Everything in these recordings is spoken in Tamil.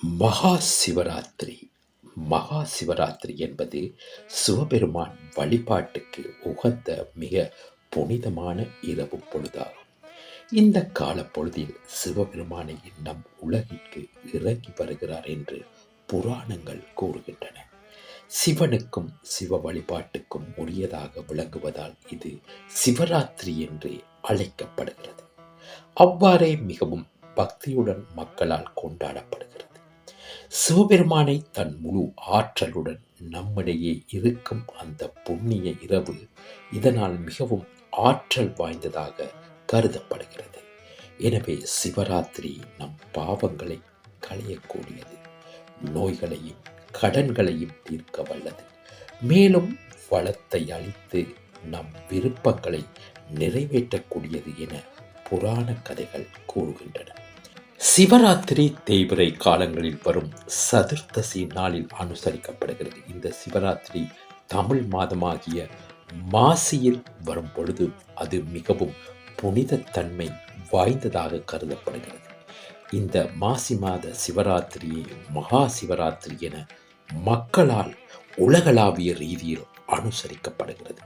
மகா சிவராத்திரி மகா சிவராத்திரி என்பது சிவபெருமான் வழிபாட்டுக்கு உகந்த மிக புனிதமான இரவு பொழுதாகும். இந்த கால பொழுதில் சிவபெருமானை நம் உலகிற்கு இறங்கி வருகிறார் என்று புராணங்கள் கூறுகின்றன. சிவனுக்கும் சிவ வழிபாட்டுக்கும் உரியதாக விளங்குவதால் இது சிவராத்திரி என்று அழைக்கப்படுகிறது. அவ்வாறே மிகவும் பக்தியுடன் மக்களால் கொண்டாடப்படுகிறது. சிவபெருமானை தன் முழு ஆற்றலுடன் நம்மிடையே இருக்கும் அந்த புண்ணிய இரவு இதனால் மிகவும் ஆற்றல் வாய்ந்ததாக கருதப்படுகிறது. எனவே சிவராத்திரி நம் பாவங்களை களையக்கூடியது. நோய்களையும் கடன்களையும் தீர்க்க வல்லது. மேலும் வளத்தை அளித்து நம் விருப்பங்களை நிறைவேற்றக்கூடியது என புராண கதைகள் கூறுகின்றன. சிவராத்திரி தேய்பிரை காலங்களில் வரும் சதுர்த்தசி நாளில் அனுசரிக்கப்படுகிறது. இந்த சிவராத்திரி தமிழ் மாதமாகிய மாசியில் வரும் பொழுது அது மிகவும் புனிதத்தன்மை வாய்ந்ததாக கருதப்படுகிறது. இந்த மாசி மாத சிவராத்திரியை மகா சிவராத்திரி என மக்களால் உலகளாவிய ரீதியில் அனுசரிக்கப்படுகிறது.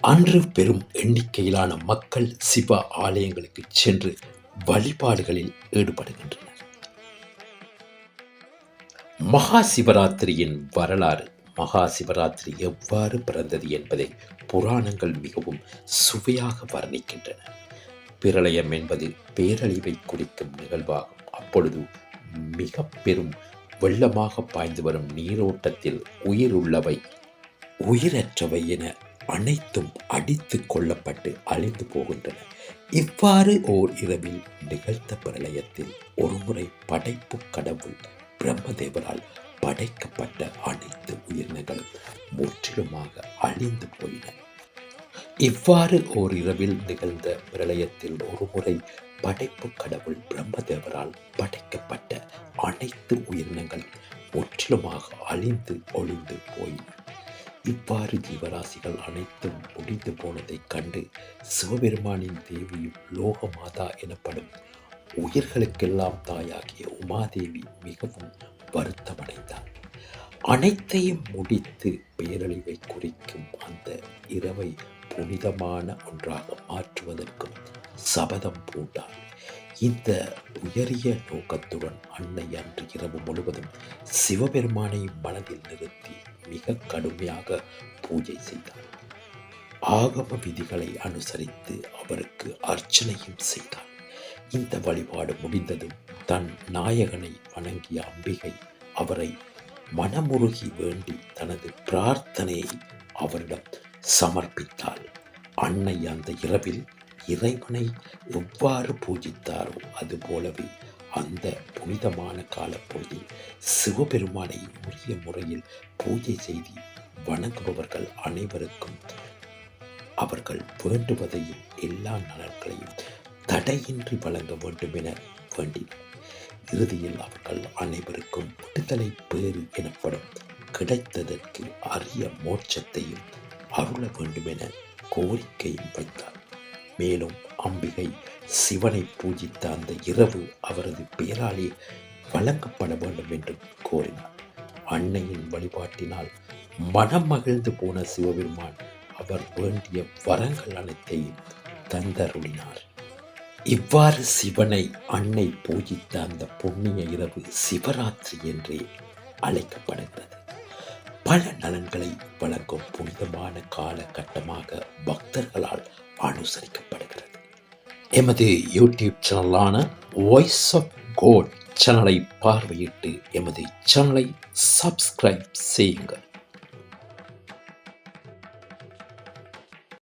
அன்று பெரும் எண்ணிக்கையிலான மக்கள் சிவ ஆலயங்களுக்கு சென்று வழிபாடுகளில் ஈடுபடுகின்றனர். மகா சிவராத்திரியின் வரலாறு மகா சிவராத்திரி எவ்வாறு பிறந்தது என்பதை புராணங்கள் மிகவும் சுவையாக வர்ணிக்கின்றன. பிரளயம் என்பது பேரழிவை குறிக்கும் நிகழ்வாகும். அப்பொழுது மிக பெரும் வெள்ளமாக பாய்ந்து வரும் நீரோட்டத்தில் உயிர் உள்ளவை உயிரற்றவை என அனைத்தும் அடித்து கொள்ளப்பட்டு அழிந்து போகின்றன. இவ்வாறு ஓர் இரவில் நிகழ்த்த பிரளயத்தில் ஒருமுறை படைப்பு கடவுள் பிரம்மதேவரால் படைக்கப்பட்ட அனைத்து உயிரினங்களும் முற்றிலுமாக அழிந்து போயின. இவ்வாறு ஓர் இரவில் நிகழ்ந்த பிரளயத்தில் ஒருமுறை படைப்பு கடவுள் பிரம்மதேவரால் படைக்கப்பட்ட அனைத்து உயிரினங்களும் முற்றிலுமாக அழிந்து ஒளிந்து போயின. இவ்வாறு ஜீவராசிகள் அனைத்தும் முடிந்து போனதைக் கண்டு சிவபெருமானின் தேவியும் லோகமாதா எனப்படும் உயிர்களுக்கெல்லாம் தாயாகிய உமாதேவி மிகவும் வருத்தமடைந்தார் அனைத்தையும் முடித்து பேரழிவை குறிக்கும் அந்த இரவை புனிதமான ஒன்றாக மாற்றுவதற்கும் சபதம் பூண்டார் இந்த உயரிய நோக்கத்துடன் அன்னை அன்று இரவு முழுவதும் சிவபெருமானை மனதில் நிறுத்தி மிக கடுமையாக பூஜை செய்தார். ஆகம விதிகளை அனுசரித்து அவருக்கு அர்ச்சனையும் செய்தார். இந்த வழிபாடு முடிந்ததும் தன் நாயகனை வணங்கிய அம்பிகை அவரை மனமுருகி வேண்டி தனது பிரார்த்தனையை அவரிடம் சமர்ப்பித்தாள். அன்னை அந்த இரவில் இறைவனை எவ்வாறு பூஜித்தாரோ அது போலவே அந்த புனிதமான காலப்பொழுதில் சிவபெருமானை உரிய முறையில் பூஜை செய்து வணங்குபவர்கள் அனைவருக்கும் அவர்கள் வேண்டுவதையும் எல்லா நலன்களையும் தடையின்றி வழங்க வேண்டும் என வேண்டினர். இறுதியில் அவர்கள் அனைவருக்கும் விடுதலை பேறு எனப்படும் கிடைத்ததற்கு அரிய மோட்சத்தையும் அருள வேண்டும் என கோரிக்கையும் வைத்தார். மேலும் அம்பிகை சிவனை பூஜித்த அந்த இரவு அவரது பெயராலே வழங்கப்பட வேண்டும் என்று கோரினார். அன்னையின் வழிபாட்டினால் மனம் மகிழ்ந்து போன சிவபெருமான் அவர் வேண்டிய வரங்கள் அனைத்தையும் தந்தருளினார். இவ்வாறு சிவனை அன்னை பூஜித்த அந்த புண்ணிய இரவு சிவராத்திரி என்றே அழைக்கப்படுகிறது. பல நலன்களை வழங்கும் புனிதமான காலகட்டமாக பக்தர்களால் அனுசரிக்கப்படுகிறது. எமது யூடியூப் சேனலான வாய்ஸ் ஆஃப் கோட் சேனலை பார்வையிட்டு எமது சேனலை சப்ஸ்கிரைப் செய்யுங்கள்.